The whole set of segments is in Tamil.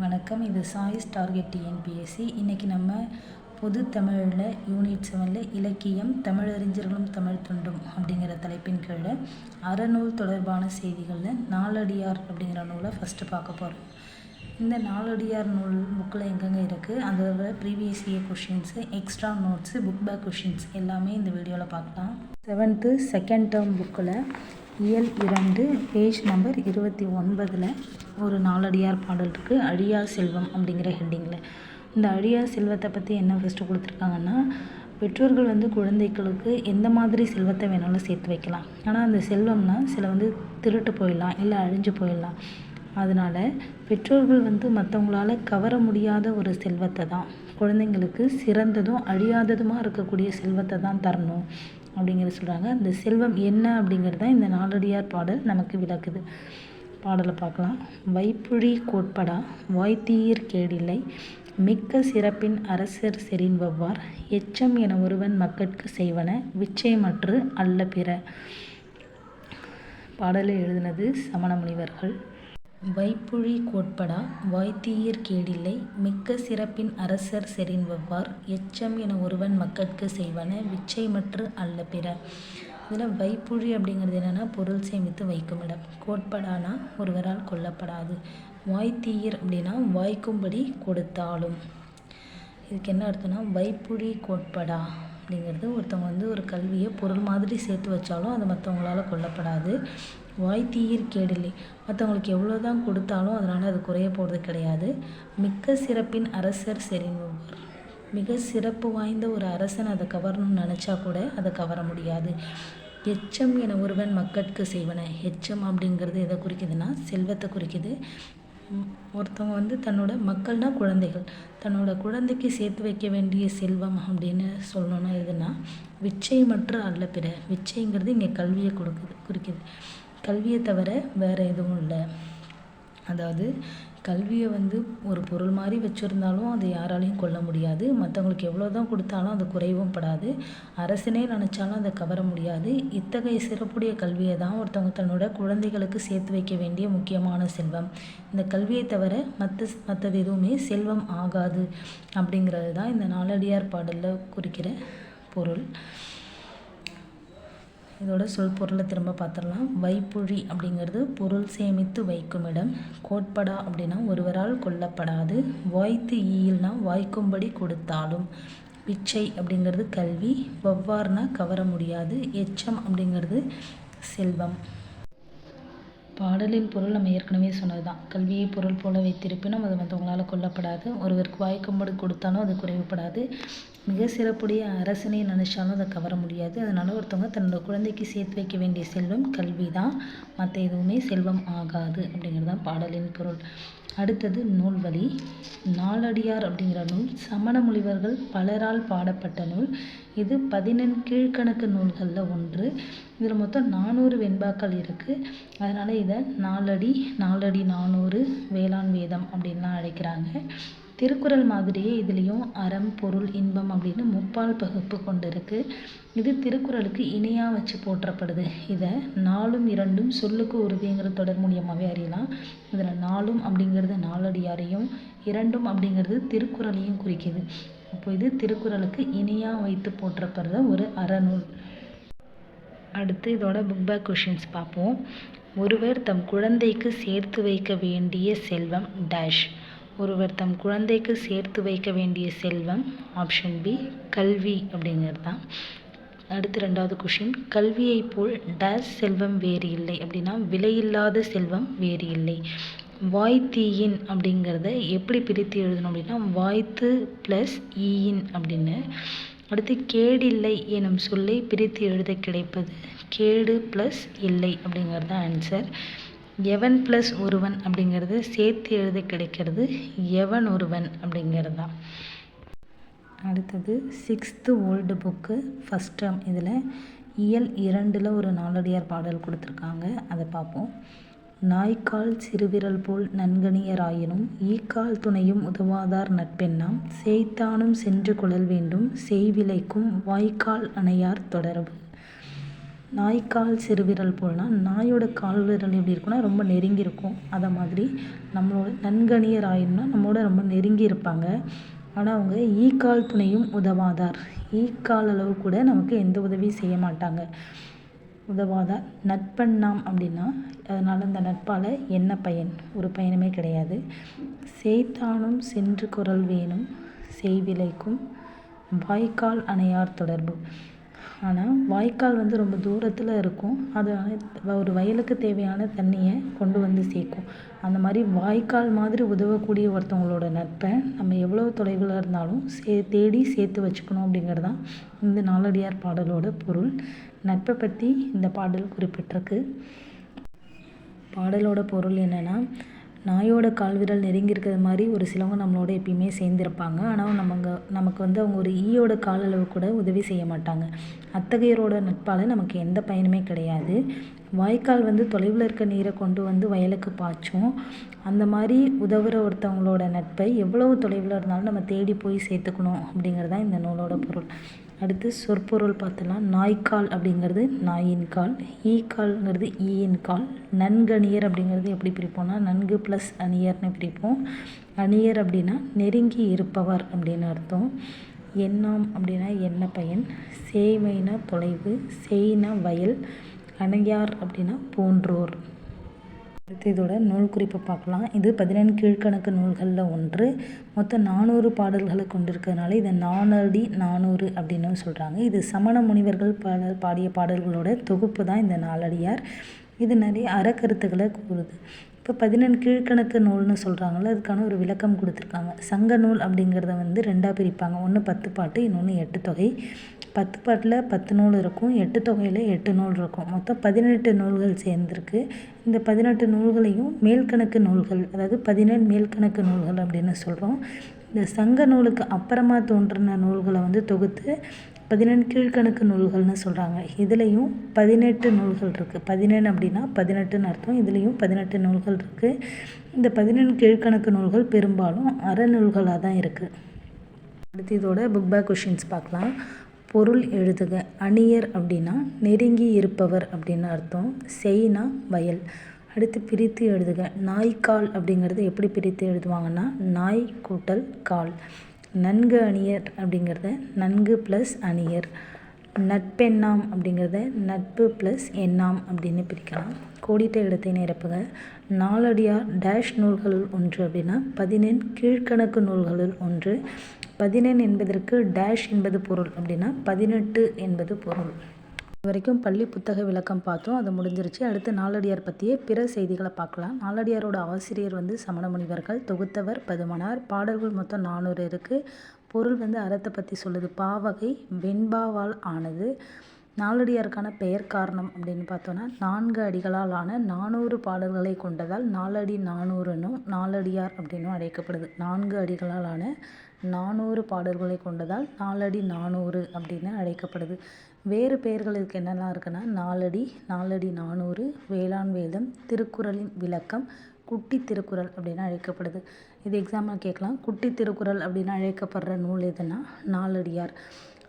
வணக்கம். இது சாய்ஸ் டார்கெட் டிஎன்பிஎஸ்சி இன்றைக்கி நம்ம பொது தமிழில் யூனிட் செவனில் இலக்கியம் தமிழறிஞர்களும் தமிழ் தொண்டும் அப்படிங்கிற தலைப்பின் கீழே அறநூல் தொடர்பான செய்திகளில் நாலடியார் அப்படிங்கிற நூலை ஃபஸ்ட்டு பார்க்க போகிறோம் இந்த நாலடியார் நூல் புக்கில் எங்கெங்கே இருக்குது அதோட previous year questions extra notes book back questions எல்லாமே இந்த வீடியோவில் பார்க்கலாம். செவன்த்து செகண்ட் டேர்ம் புக்கில் இயல் இரண்டு பேஜ் நம்பர் இருபத்தி ஒன்பதில் ஒரு நாலடியார் பாடல் இருக்குது அழியா செல்வம் அப்படிங்கிற ஹெட்டிங்கில் இந்த அழியா செல்வத்தை பற்றி என்ன ஃபஸ்ட்டு கொடுத்துருக்காங்கன்னா பெற்றோர்கள் வந்து குழந்தைகளுக்கு எந்த மாதிரி செல்வத்தை வேணாலும் சேர்த்து வைக்கலாம். ஆனால் அந்த செல்வம்னா சில வந்து திருட்டு போயிடலாம் இல்லை அழிஞ்சு போயிடலாம். அதனால் பெற்றோர்கள் வந்து மற்றவங்களால கவர முடியாத ஒரு செல்வத்தை தான். குழந்தைங்களுக்கு சிறந்ததும் அழியாததுமாக இருக்கக்கூடிய செல்வத்தை தான் தரணும். அப்படிங்கிறத சொல்கிறாங்க அந்த செல்வம் என்ன அப்படிங்கிறது தான் இந்த நாலடியார் பாடல் நமக்கு விளக்குது. பாடலை பார்க்கலாம். வைப்புழி கோட்படா வாய்த்தீர் கேடில்லை மிக்க சிறப்பின் அரசர் செறின் வவ்வார் எச்சம் என ஒருவன் மக்கட்கு செய்வன விச்சயமற்று அல்ல பிற. பாடலை எழுதினது சமண முனிவர்கள். வைப்புழி கோட்படா வாய்த்தீயிற் கேடில்லை மிக்க சிறப்பின் அரசர் செறின் வவ்வார் எச்சம் என ஒருவன் மக்கட்கு செய்வன விச்சைமற்று அல்ல பிற. இதில் வைப்புழி அப்படிங்கிறது என்னென்னா பொருள் சேமித்து வைக்கும் இடம். கோட்படானா ஒருவரால் கொல்லப்படாது. வாய்த்தீயிர் அப்படின்னா வாய்க்கும்படி கொடுத்தாலும். இதுக்கு என்ன அர்த்தம்னா வைப்புழி கோட்படா அப்படிங்கிறது ஒருத்தவங்க வந்து ஒரு கல்வியை பொருள் மாதிரி சேர்த்து வச்சாலும் அது மற்றவங்களால கொல்லப்படாது. வாய் தீயிர் கேடில்லை. மற்றவங்களுக்கு எவ்வளோ தான் கொடுத்தாலும் அதனால் அது குறைய போகிறது கிடையாது. மிக்க சிறப்பின் அரசர் செறின்வர் மிக சிறப்பு வாய்ந்த ஒரு அரசன் அதை கவரணும்னு நினச்சா கூட அதை கவர முடியாது. எச்சம் என ஒருவன் மக்கட்கு செய்வன. எச்சம் அப்படிங்கிறது எதை குறிக்குதுன்னா செல்வத்தை குறிக்குது. ஒருத்தவங்க வந்து தன்னோட மக்கள்னால் குழந்தைகள். தன்னோட குழந்தைக்கு சேர்த்து வைக்க வேண்டிய செல்வம் அப்படின்னு சொல்லணும்னா எதுனா மற்றும் அல்ல பிற. விச்சைங்கிறது இங்கே கல்வியை கொடுக்குது குறிக்குது. கல்வியை தவிர வேறு எதுவும் இல்லை. அதாவது கல்வியை வந்து ஒரு பொருள் மாதிரி வச்சுருந்தாலும் அதை யாராலையும் கொல்ல முடியாது. மற்றவங்களுக்கு எவ்வளோ தான் கொடுத்தாலும் அது குறைவும் படாது. அரசினே நினச்சாலும் அதை கவர முடியாது. இத்தகைய சிறப்புடைய கல்வியை தான் ஒருத்தவங்க தன்னோட குழந்தைகளுக்கு சேர்த்து வைக்க வேண்டிய முக்கியமான செல்வம். இந்த கல்வியை தவிர மற்ற மற்றது எதுவுமே செல்வம் ஆகாது. அப்படிங்கிறது தான் இந்த நாளடியார் பாடலில் குறிக்கிற பொருள். இதோட சொல் பொருளை திரும்ப பார்த்துடலாம். வைப்புழி அப்படிங்கிறது பொருள் சேமித்து வைக்கும் இடம். கோட்படா அப்படின்னா ஒருவரால் கொல்லப்படாது. வாய்த்து ஈயில்னா வாய்க்கும்படி கொடுத்தாலும். பிச்சை அப்படிங்கிறது கல்வி. வவ்வார்னா கவர முடியாது. எச்சம் அப்படிங்கிறது செல்வம். பாடலின் பொருள் நம்ம ஏற்கனவே சொன்னது தான் கல்வியை பொருள் போல வைத்திருப்பினும் அது மற்றவங்களால் கொல்லப்படாது. ஒருவருக்கு வாய்க்கும்படி கொடுத்தாலும் அது குறைவுபடாது. மிக சிறப்புடைய அரசனை நினச்சாலும் அதை கவர முடியாது. அதனால் ஒருத்தவங்க தன்னோட குழந்தைக்கு சேர்த்து வைக்க வேண்டிய செல்வம் கல்வி தான் மற்ற எதுவுமே செல்வம் ஆகாது அப்படிங்கிறது தான் பாடலின் பொருள். அடுத்தது நூல்வழி. நாலடியார் அப்படிங்கிற நூல். சமண முனிவர்கள் பலரால் பாடப்பட்ட நூல். இது பதினெண் கீழ்கணக்கு நூல்களில் ஒன்று. இதில் மொத்தம் நானூறு வெண்பாக்கள் இருக்குது அதனால் இதை நாலடி நாலடி நானூறு வேளாண் வேதம் அப்படின்லாம் அழைக்கிறாங்க. திருக்குறள் மாதிரியே இதுலேயும் அறம் பொருள் இன்பம் அப்படின்னு முப்பால் பகுப்பு கொண்டிருக்கு. இது திருக்குறளுக்கு இணையாக வச்சு போற்றப்படுது. இதை நாலும் இரண்டும் சொல்லுக்கு உறுதிங்கிற தொடர் மூலியமாகவே அறியலாம். இதில் நாலும் அப்படிங்கிறது நாலடியாரையும் இரண்டும் அப்படிங்கிறது திருக்குறளையும் குறிக்குது. அப்போ இது திருக்குறளுக்கு இணையாக வைத்து போற்றப்படுற ஒரு அறநூல். அடுத்து இதோட புக் பேக் கொஷின்ஸ் பார்ப்போம். ஒருவர் தம் குழந்தைக்கு சேர்த்து வைக்க வேண்டிய செல்வம் டேஷ் ஒருவர் தம் குழந்தைக்கு சேர்த்து வைக்க வேண்டிய செல்வம் ஆப்ஷன் பி கல்வி அப்படிங்கிறது தான். அடுத்து ரெண்டாவது கொஷின் கல்வியை போல் டஸ் செல்வம் வேறு இல்லை அப்படின்னா விலையில்லாத செல்வம் வேறு இல்லை. வாய்த்தீயின் அப்படிங்கிறத எப்படி பிரித்து எழுதணும் அப்படின்னா வாய்த்து ப்ளஸ் ஈயின் அப்படின்னு. அடுத்து கேடில்லை எனும் சொல்லை பிரித்து எழுத கிடைப்பது கேடு ப்ளஸ் இல்லை அப்படிங்கிறது தான் ஆன்சர் எவன் ப்ளஸ் ஒருவன் அப்படிங்கிறது சேர்த்து எழுத கிடைக்கிறது எவன் ஒருவன் அப்படிங்கிறது தான். அடுத்தது sixth old book first term இதில் இயல் இரண்டில் ஒரு நாலடியார் பாடல் கொடுத்துருக்காங்க. அதை பார்ப்போம். நாய்க்கால் சிறுவிரல் போல் நன்கணியராயினும் ஈக்கால் துணையும் உதவாதார் நட்பெண்ணாம் சேய்த்தானும் சென்று கொள்ளல் வேண்டும் செய்விலைக்கும் வாய்க்கால் அணையார் தொடர்பு நாய்க்கால் சிறுவிரல் போல்னா நாயோட கால் விரல் எப்படி இருக்கும்னா ரொம்ப நெருங்கி இருக்கும். அதை மாதிரி நம்மளோட நன்கணியர் ஆயினும்னா நம்மளோட ரொம்ப நெருங்கி இருப்பாங்க. ஆனால் அவங்க ஈக்கால் துணையும் உதவாதார். ஈக்கால் அளவு கூட நமக்கு எந்த உதவியும் செய்ய மாட்டாங்க. உதவாதார். நட்பண்ணாம் அப்படின்னா அதனால் அந்த நட்பால் என்ன பயன்? ஒரு பயனுமே கிடையாது. செய்தானும் சென்று குரல் வேணும். செய்விலைக்கும் வாய்க்கால் அணையார் தொடர்பு. ஆனால் வாய்க்கால் வந்து ரொம்ப தூரத்தில் இருக்கும். அது ஒரு வயலுக்கு தேவையான தண்ணியை கொண்டு வந்து சேர்க்கும். அந்த மாதிரி வாய்க்கால் மாதிரி உதவக்கூடிய ஒருத்தவங்களோட நட்பை நம்ம எவ்வளோ தொலைவில் இருந்தாலும் சே தேடி சேர்த்து வச்சுக்கணும் அப்படிங்கிறது தான் இந்த நாலடியார் பாடலோட பொருள். நட்பை பற்றி இந்த பாடல் குறிப்பிட்டிருக்கு. பாடலோட பொருள் என்னென்னா நாயோட கால்விரல் நெருங்கி மாதிரி ஒரு சிலவங்க நம்மளோட எப்பயுமே சேர்ந்துருப்பாங்க. ஆனால் நமக்கு நமக்கு வந்து அவங்க ஒரு ஈயோட கால் அளவு கூட உதவி செய்ய மாட்டாங்க. அத்தகையோரோட நட்பால் நமக்கு எந்த பயனுமே கிடையாது. வாய்க்கால் வந்து தொலைவில் இருக்க நீரை கொண்டு வந்து வயலுக்கு பாய்ச்சும். அந்த மாதிரி உதவுற ஒருத்தவங்களோட நட்பை எவ்வளவு தொலைவில் இருந்தாலும் நம்ம தேடி போய் சேர்த்துக்கணும் அப்படிங்கிறது தான் இந்த நூலோட பொருள். அடுத்து சொற்பொருள் பார்த்தோன்னா நாய்க்கால் அப்படிங்கிறது நாயின் கால். ஈ கால்ங்கிறது ஈயின் கால். நன்கணியர் அப்படிங்கிறது எப்படி பிரிப்போம்னா நன்கு ப்ளஸ் அணியர்னு பிரிப்போம். அணியர் அப்படின்னா நெருங்கி இருப்பவர் அப்படின்னு அர்த்தம். எண்ணாம் அப்படின்னா என்ன பயன். சேமைனா தொலைவு. செய்னா வயல். அணையார் அப்படின்னா போன்றோர். அடுத்து இதோட நூல் குறிப்பை பார்க்கலாம். இது பதினெண் கீழ்கணக்கு நூல்களில் ஒன்று. மொத்தம் நானூறு பாடல்களை கொண்டிருக்கிறதுனால இதை நானடி நானூறு அப்படின்னு சொல்கிறாங்க இது சமண முனிவர்கள் பாட பாடிய பாடல்களோட தொகுப்பு தான் இந்த நாலடியார். இது நிறைய அறக்கருத்துக்களை கூறுது. இப்போ பதினெண் கீழ்கணக்கு நூல்னு சொல்கிறாங்களோ அதுக்கான ஒரு விளக்கம் கொடுத்துருக்காங்க. சங்க நூல் அப்படிங்கிறத வந்து ரெண்டாக பிரிப்பாங்க. ஒன்று பத்து பாட்டு இன்னொன்று எட்டு தொகை. பத்து பாட்டில் பத்து நூல் இருக்கும் எட்டு தொகையில் எட்டு நூல் இருக்கும். மொத்தம் பதினெட்டு நூல்கள் சேர்ந்துருக்கு. இந்த பதினெட்டு நூல்களையும் மேல்கணக்கு நூல்கள் அதாவது பதினெண் மேல்கணக்கு நூல்கள் அப்படின்னு சொல்கிறோம் இந்த சங்க நூலுக்கு அப்புறமா தோன்றின நூல்களை வந்து தொகுத்து பதினெண் கீழ்கணக்கு நூல்கள்னு சொல்கிறாங்க இதுலேயும் பதினெட்டு நூல்கள் இருக்குது பதினெண் அப்படின்னா பதினெட்டுன்னு அர்த்தம். இதுலேயும் பதினெட்டு நூல்கள் இருக்குது இந்த பதினெண் கீழ்கணக்கு நூல்கள் பெரும்பாலும் அறநூல்களாக தான் இருக்குது அடுத்து இதோட புக் பேக் கொஷின்ஸ் பார்க்கலாம். பொருள் எழுதுக. அணியர் அப்படின்னா நெருங்கி இருப்பவர் அப்படின்னு அர்த்தம். செய்னா வயல். அடுத்து பிரித்து எழுதுக. நாய்க்கால் அப்படிங்கிறது எப்படி பிரித்து எழுதுவாங்கன்னா நாய் கூட்டல் கால். நன்கு அணியர் அப்படிங்கிறத நன்கு ப்ளஸ் அணியர். நட்பெண்ணாம் அப்படிங்கிறத நட்பு ப்ளஸ் எண்ணாம் அப்படின்னு பிரிக்கலாம். கோடிட்ட இடத்தை நிரப்புக. நாலடியார் டேஷ் நூல்களுள் ஒன்று அப்படின்னா பதினெண் கீழ்கணக்கு நூல்களுள் ஒன்று. பதினெண் என்பதற்கு டேஷ் என்பது பொருள். அப்படின்னா பதினெட்டு என்பது பொருள். இது வரைக்கும் பள்ளி புத்தக விளக்கம் பார்த்தோம். அது முடிஞ்சிருச்சு. அடுத்து நாலடியார் பற்றிய பிற செய்திகளை பார்க்கலாம். நாலடியாரோட ஆசிரியர் வந்து சமண முனிவர்கள் தொகுத்தவர் பதுமனார் பாடல்கள் மொத்தம் நானூறு இருக்குது பொருள் வந்து அறத்தை பற்றி சொல்லுது. பாவகை வெண்பாவால் ஆனது. நாலடியாருக்கான பெயர் காரணம் அப்படின்னு பார்த்தோன்னா நான்கு அடிகளால் ஆன நானூறு பாடல்களை கொண்டதால் நாலடி நானூறுனும் நாலடியார் அப்படின்னும் அழைக்கப்படுது. நான்கு அடிகளால் ஆன நானூறு பாடல்களை கொண்டதால் நாலடி நானூறு அப்படின்னு அழைக்கப்படுது. வேறு பெயர்களுக்கு என்னெல்லாம் இருக்குன்னா நாலடி நாலடி நானூறு வேளாண் வேதம் திருக்குறளின் விளக்கம் குட்டி திருக்குறள் அப்படின்னு அழைக்கப்படுது. இது எக்ஸாம்பிள் கேட்கலாம். குட்டி திருக்குறள் அப்படின்னு அழைக்கப்படுற நூல் எதுனா நாலடியார்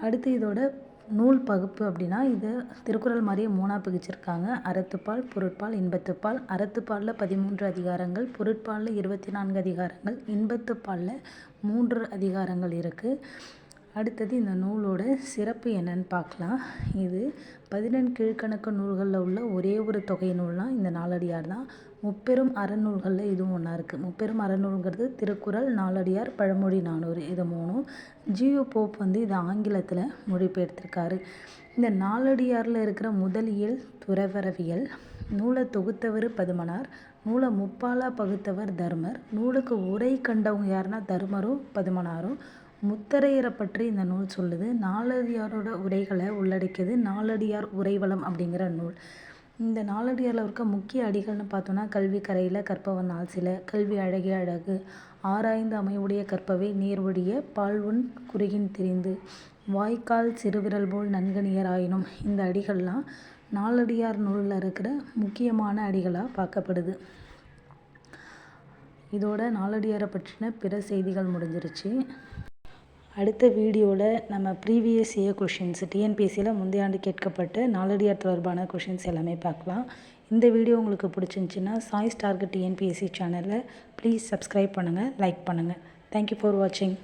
அடுத்து இதோட நூல் பகுப்பு அப்படின்னா இது திருக்குறள் மாதிரியே மூணாக பிரிச்சிருக்காங்க. அறத்துப்பால் பொருட்பால் இன்பத்துப்பால். அறத்துப்பாலில் பதிமூன்று அதிகாரங்கள் பொருட்பாலில் இருபத்தி நான்கு அதிகாரங்கள் இன்பத்துப்பாலில் மூன்று அதிகாரங்கள் இருக்குது அடுத்தது இந்த நூலோட சிறப்பு என்னன்னு பார்க்கலாம். இது பதினெண் கீழ்கணக்கு நூல்களில் உள்ள ஒரே ஒரு தொகை நூல்னால் இந்த நாலடியார் தான். முப்பெரும் அறநூல்களில் இதுவும் ஒன்றா இருக்குது முப்பெரும் அறநூல்ங்கிறது திருக்குறள் நாலடியார் பழமொழி நானூறு இது மூணும். ஜியோ போப் வந்து இதை ஆங்கிலத்தில் மொழிபெயர்த்திருக்காரு. இந்த நாலடியாரில் இருக்கிற முதலியல் துறவரவியல் நூலை தொகுத்தவர் பதுமனார் நூலை முப்பாலாக பகுத்தவர் தர்மர் நூலுக்கு உரை கண்டவங்க யாருன்னா தர்மரும் பதுமனாரும் முத்தரையரை பற்றி இந்த நூல் சொல்லுது. நாலடியாரோட உரைகளை உள்ளடக்கியது நாலடியார் உரைவளம் அப்படிங்கிற நூல். இந்த நாலடியாரில் இருக்க முக்கிய அடிகள்னு பார்த்தோன்னா கல்வி கரையில் கற்பவன் நாள் சில கல்வி அழகிய அழகு. ஆராய்ந்து அமைவுடைய கற்பவை நீர்வழிய பால்வன் குறுகின் தெரிந்து. வாய்க்கால் சிறுவிரல் போல் நன்கணியர் ஆயினும் இந்த அடிகள்லாம் நாலடியார் நூலில் இருக்கிற முக்கியமான அடிகளாக பார்க்கப்படுது. இதோட நாலடியாரை பற்றின பிற செய்திகள் முடிஞ்சிருச்சு. அடுத்த வீடியோவில் நம்ம ப்ரீவியஸ் இயர் கொஷின்ஸ் டிஎன்பிஎஸ்சியில் முந்தைய ஆண்டு கேட்கப்பட்ட நாலடியார் தொடர்பான கொஷின்ஸ் எல்லாமே பார்க்கலாம். இந்த வீடியோ உங்களுக்கு பிடிச்சிருந்துச்சின்னா சாய்ஸ் டார்கெட் டிஎன்பிஎஸ்சி சேனலில் ப்ளீஸ் சப்ஸ்கிரைப் பண்ணுங்கள் லைக் பண்ணுங்கள் தேங்க்யூ ஃபார் வாட்சிங்